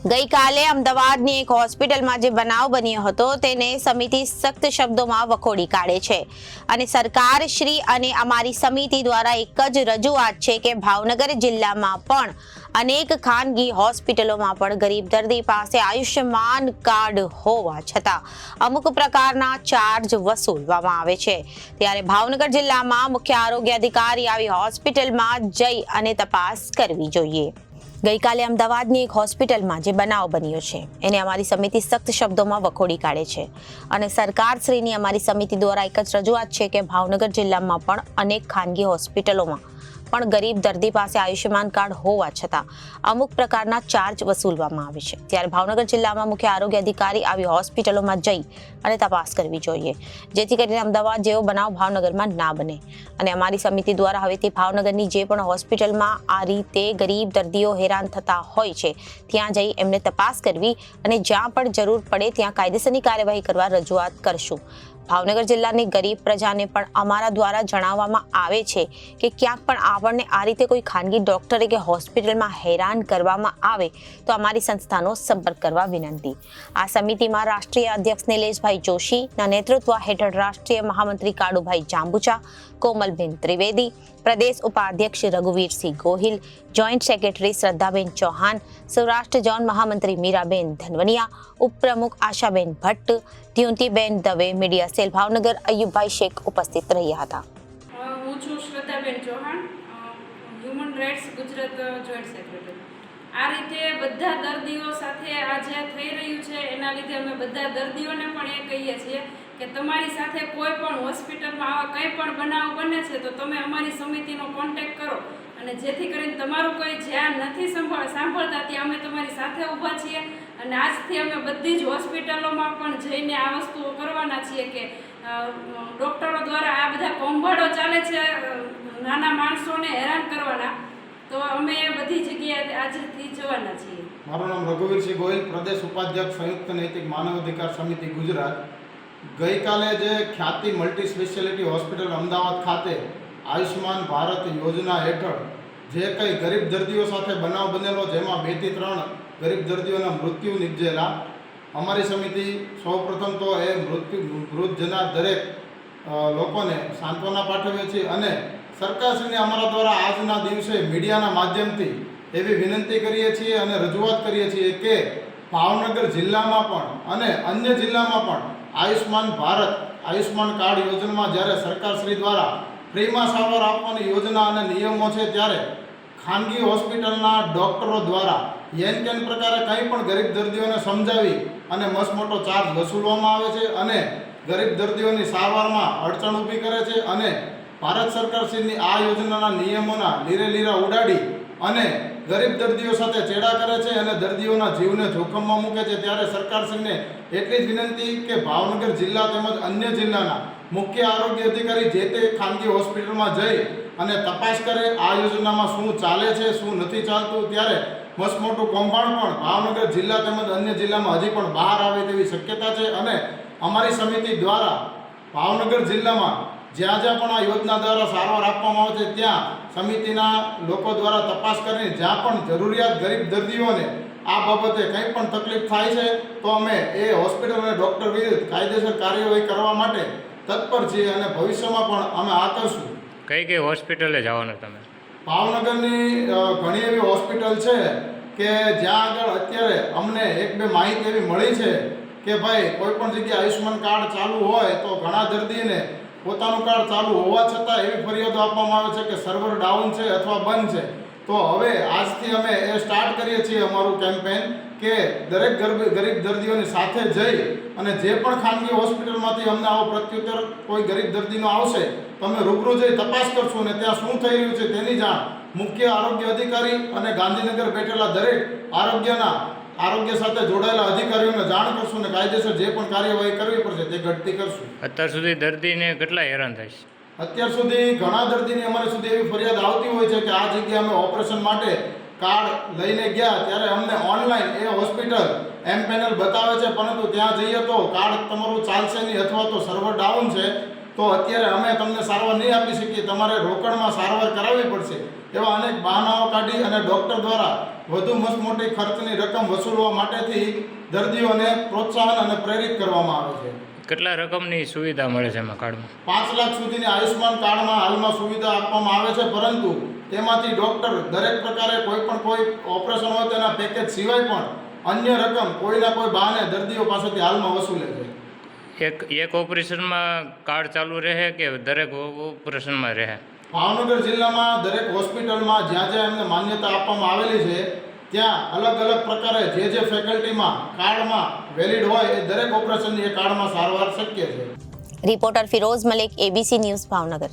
ગઈકાલે અમદાવાદની એક હોસ્પિટલમાં જે બનાવ બન્યો હતો, તેને સમિતિ સખ્ત શબ્દોમાં વખોડી કાઢે છે. અને સરકાર શ્રી અને અમારી સમિતિ દ્વારા એક જ રજૂઆત છે કે ભાવનગર જિલ્લામાં પણ અનેક ખાનગી હોસ્પિટલોમાં પણ ગરીબ દર્દી પાસે આયુષ્યમાન કાર્ડ હોવા છતાં અમુક પ્રકારના ચાર્જ વસૂલવામાં આવે છે. ત્યારે ભાવનગર જિલ્લામાં મુખ્ય આરોગ્ય અધિકારી આવી હોસ્પિટલમાં જઈ અને તપાસ કરવી જોઈએ. ગઈકાલે અમદાવાદની એક હોસ્પિટલમાં જે બનાવ બન્યો છે, એને અમારી સમિતિ સખ્ત શબ્દોમાં વખોડી કાઢે છે. અને સરકારશ્રીની અમારી સમિતિ દ્વારા એક જ રજૂઆત છે કે ભાવનગર જિલ્લામાં પણ અનેક ખાનગી હોસ્પિટલોમાં પણ ગરીબ દર્દી પાસે આયુષ્યમાન કાર્ડ હોવા છતાં અમુક પ્રકારના ચાર્જ વસૂલવામાં આવે છે. ત્યારે ભાવનગર જિલ્લામાં મુખ્ય આરોગ્ય અધિકારી આવી હોસ્પિટલોમાં જઈ અને તપાસ કરવી જોઈએ. જેથી કરીને અમદાવાદ જેવો બનાવ ભાવનગરમાં ના બને. અને અમારી સમિતિ દ્વારા હવેથી ભાવનગરની જે પણ હોસ્પિટલમાં આ રીતે ગરીબ દર્દીઓ હેરાન થતા હોય છે, ત્યાં જઈ એમને તપાસ કરવી અને જ્યાં પણ જરૂર પડે ત્યાં કાયદેસરની કાર્યવાહી કરવા રજૂઆત કરશું. ભાવનગર જિલ્લાની ગરીબ પ્રજાને પણ અમારા દ્વારા જણાવવામાં આવે છે કે ક્યાંક પણ આપણને આ રીતે કોઈ ખાનગી ડોક્ટરે કે હોસ્પિટલમાં હેરાન કરવામાં આવે તો અમારી સંસ્થાનો સંપર્ક કરવા વિનંતી. આ સમિતિમાં રાષ્ટ્રીય અધ્યક્ષ નિલેશભાઈ જોશીના નેતૃત્વ હેઠળ રાષ્ટ્રીય મહામંત્રી કાળુભાઈ જાંબુચા કોમલબેન ત્રિવેદી પ્રદેશ ઉપાધ્યક્ષ Raghuvirsinh Gohil joint secretary Shraddhaben Chauhan Saurashtra zone મહામંત્રી મીરાબેન ધનવનિયા ઉપપ્રમુખ આશાબેન ભટ્ટ દ્યુંતિબેન દવે મીડિયા સેલ ભાવનગર અયુબભાઈ શેખ ઉપસ્થિત રહ્યા હતા અ, હું છું Shraddhaben Chauhan human rights Gujarat joint secretary આ રીતે બધા દર્દીઓ સાથે આ જે થઈ રહ્યું છે એના લીધે અમે બધા દર્દીઓને પણ એ કહીએ છીએ કે તમારી સાથે કોઈ પણ હોસ્પિટલમાં આવા કંઈ પણ બનાવ બને છે, તો તમે અમારી સમિતિનો કોન્ટેક કરો. અને જેથી કરીને તમારું કોઈ જ્યાં નથી સંભાળ, સાંભળતા, ત્યાં અમે તમારી સાથે ઊભા છીએ. અને આજથી અમે બધી જ હોસ્પિટલોમાં પણ જઈને આ વસ્તુઓ કરવાના છીએ કે ડૉક્ટરો દ્વારા આ બધા કોંભાડો ચાલે છે નાના માણસોને હેરાન કરવાના. તો અમે બધી જગ્યાએ આજથી જવાના છીએ. મારું નામ રઘુવીરસિંહ ગોહિલ, પ્રદેશ ઉપાધ્યક્ષ સંયુક્ત નૈતિક માનવ અધિકાર સમિતિ ગુજરાત. ગઈકાલે જે ખ્યાતિ મલ્ટી સ્પેશિયાલિટી હોસ્પિટલ અમદાવાદ ખાતે આયુષ્માન ભારત યોજના હેઠળ જે કંઈ ગરીબ દર્દીઓ સાથે બનાવ બનેલો, જેમાં બેથી ત્રણ ગરીબ દર્દીઓના મૃત્યુ નિપજેલા. અમારી સમિતિ સૌપ્રથમ તો એ મૃત્યુ મૃત જનાર દરેક લોકોને સાંત્વના પાઠવીએ છીએ અને સરકારશ્રીને અમારા દ્વારા આજના દિવસે મીડિયાના માધ્યમથી એવી વિનંતી કરીએ છીએ અને રજૂઆત કરીએ છીએ કે ભાવનગર જિલ્લામાં પણ અને અન્ય જિલ્લામાં પણ આયુષ્માન ભારત આયુષ્માન કાર્ડ યોજનામાં જ્યારે સરકારશ્રી દ્વારા ફ્રીમાં સારવાર આપવાની યોજના અને નિયમો છે ત્યારે ખાનગી હોસ્પિટલના ડૉક્ટરો દ્વારા યેન કેન પ્રકારે કંઈ પણ ગરીબ દર્દીઓને સમજાવી અને મસમોટો ચાર્જ વસૂલવામાં આવે છે અને ગરીબ દર્દીઓની સારવારમાં અડચણ ઊભી કરે છે અને ભારત સરકારશ્રીની આ યોજનાના નિયમોના લીરે લીરા ઉડાડી અને ગરીબ દર્દીઓ સાથે ચેડા કરે છે અને દર્દીઓના જીવને જોખમમાં મૂકે છે, ત્યારે સરકારશ્રીને એટલી જ વિનંતી કે ભાવનગર જિલ્લા તેમજ અન્ય જિલ્લાના મુખ્ય આરોગ્ય અધિકારી જે તે ખાનગી હોસ્પિટલમાં જઈ અને તપાસ કરે આ યોજનામાં શું ચાલે છે, શું નથી ચાલતું, ત્યારે મસ્ત મોટું કૌભાંડ પણ ભાવનગર જિલ્લા તેમજ અન્ય જિલ્લામાં હજી પણ બહાર આવે તેવી શક્યતા છે અને અમારી સમિતિ દ્વારા ભાવનગર જિલ્લામાં જ્યાં જ્યાં પણ આ યોજના દ્વારા સારવાર આપવામાં આવે છે ત્યાં સમિતિના લોકો દ્વારા તપાસ કરીને જ્યાં પણ જરૂરિયાત ગરીબ દર્દીઓને આ બાબતે કંઈ પણ તકલીફ થાય છે તો અમે એ હોસ્પિટલ અને ડૉક્ટર વિરુદ્ધ કાયદેસર કાર્યવાહી કરવા માટે તત્પર છીએ અને ભવિષ્યમાં પણ અમે આ કરશું કઈ કઈ હોસ્પિટલે જવાનું તમે? ભાવનગરની ઘણી એવી હોસ્પિટલ છે કે જ્યાં આગળ અત્યારે અમને એક બે માહિતી એવી મળી છે કે ભાઈ કોઈ પણ જગ્યાએ આયુષ્યમાન કાર્ડ ચાલુ હોય તો ઘણા દર્દીને પોતાનું કાર્ડ ચાલુ હોવા છતાં એવી ફરિયાદો આપવામાં આવે છે કે સર્વર ડાઉન છે અથવા બંધ છે. તો હવે આજથી અમે એ સ્ટાર્ટ કરીએ છીએ અમારું કેમ્પેન કે દરેક ગરીબ દર્દીઓની સાથે જઈ અને જે પણ ખાનગી હોસ્પિટલમાંથી અમને આવો પ્રત્યુત્તર કોઈ ગરીબ દર્દીનો આવશે તો અમે રૂબરૂ જઈ તપાસ કરશો અને ત્યાં શું થઈ રહ્યું છે તેની જાણ મુખ્ય આરોગ્ય અધિકારી અને ગાંધીનગર બેઠેલા દરેક આરોગ્યના આરોગ્ય સાથે જોડાયેલા અધિકારીઓને જાણ કરશું અને કાયદેસર જે પણ કાર્યવાહી કરવી પડશે તે ઘટતી કરશું. અત્યાર સુધી દર્દીને કેટલા હેરાન થાય છે? અત્યાર સુધી ઘણા દર્દીની અમારે સુધી એવી ફરિયાદ આવતી હોય છે કે આ જગ્યાએ અમે ઓપરેશન માટે કાર્ડ લઈને ગયા ત્યારે અમને ઓનલાઈન એ હોસ્પિટલ એમ પેનલ બતાવે છે પરંતુ ત્યાં જઈએ તો કાર્ડ તમારું ચાલશે નહીં અથવા તો સર્વર ડાઉન છે તો અત્યારે અમે તમને સારવાર નહીં આપી શકીએ. તમારે રોકડમાં સારવાર કરાવવી પડશે. એવા અનેક બહાનાઓ કાઢી અને ડૉક્ટર દ્વારા વધુ મસમોટી ખર્ચની રકમ વસૂલવા માટેથી દર્દીઓને પ્રોત્સાહન અને પ્રેરિત કરવામાં આવે છે. કેટલા રકમની સુવિધા મળે છે એમાં કાર્ડમાં? પાંચ લાખ સુધીની આયુષ્માન કાર્ડમાં હાલમાં સુવિધા આપવામાં આવે છે પરંતુ તેમાંથી ડૉક્ટર દરેક પ્રકારે કોઈ પણ કોઈ ઓપરેશન હોય તેના પેકેજ સિવાય પણ અન્ય રકમ કોઈના કોઈ બહાને દર્દીઓ પાસેથી હાલમાં વસૂલે છે. એક એક ઓપરેશનમાં કાર્ડ ચાલુ રહે કે દરેક ઓપરેશનમાં રહે? ભાવનગર જિલ્લામાં દરેક હોસ્પિટલમાં જ્યાં જ્યાં એમને માન્યતા આપવામાં આવેલી છે, ત્યાં અલગ અલગ પ્રકારે જે જે ફેકલ્ટીમાં કાર્ડમાં વેલિડ હોય એ દરેક ઓપરેશનની એ કાર્ડમાં સારવાર શક્ય છે. Reporter Firoz Malik ABC news, Bhavnagar.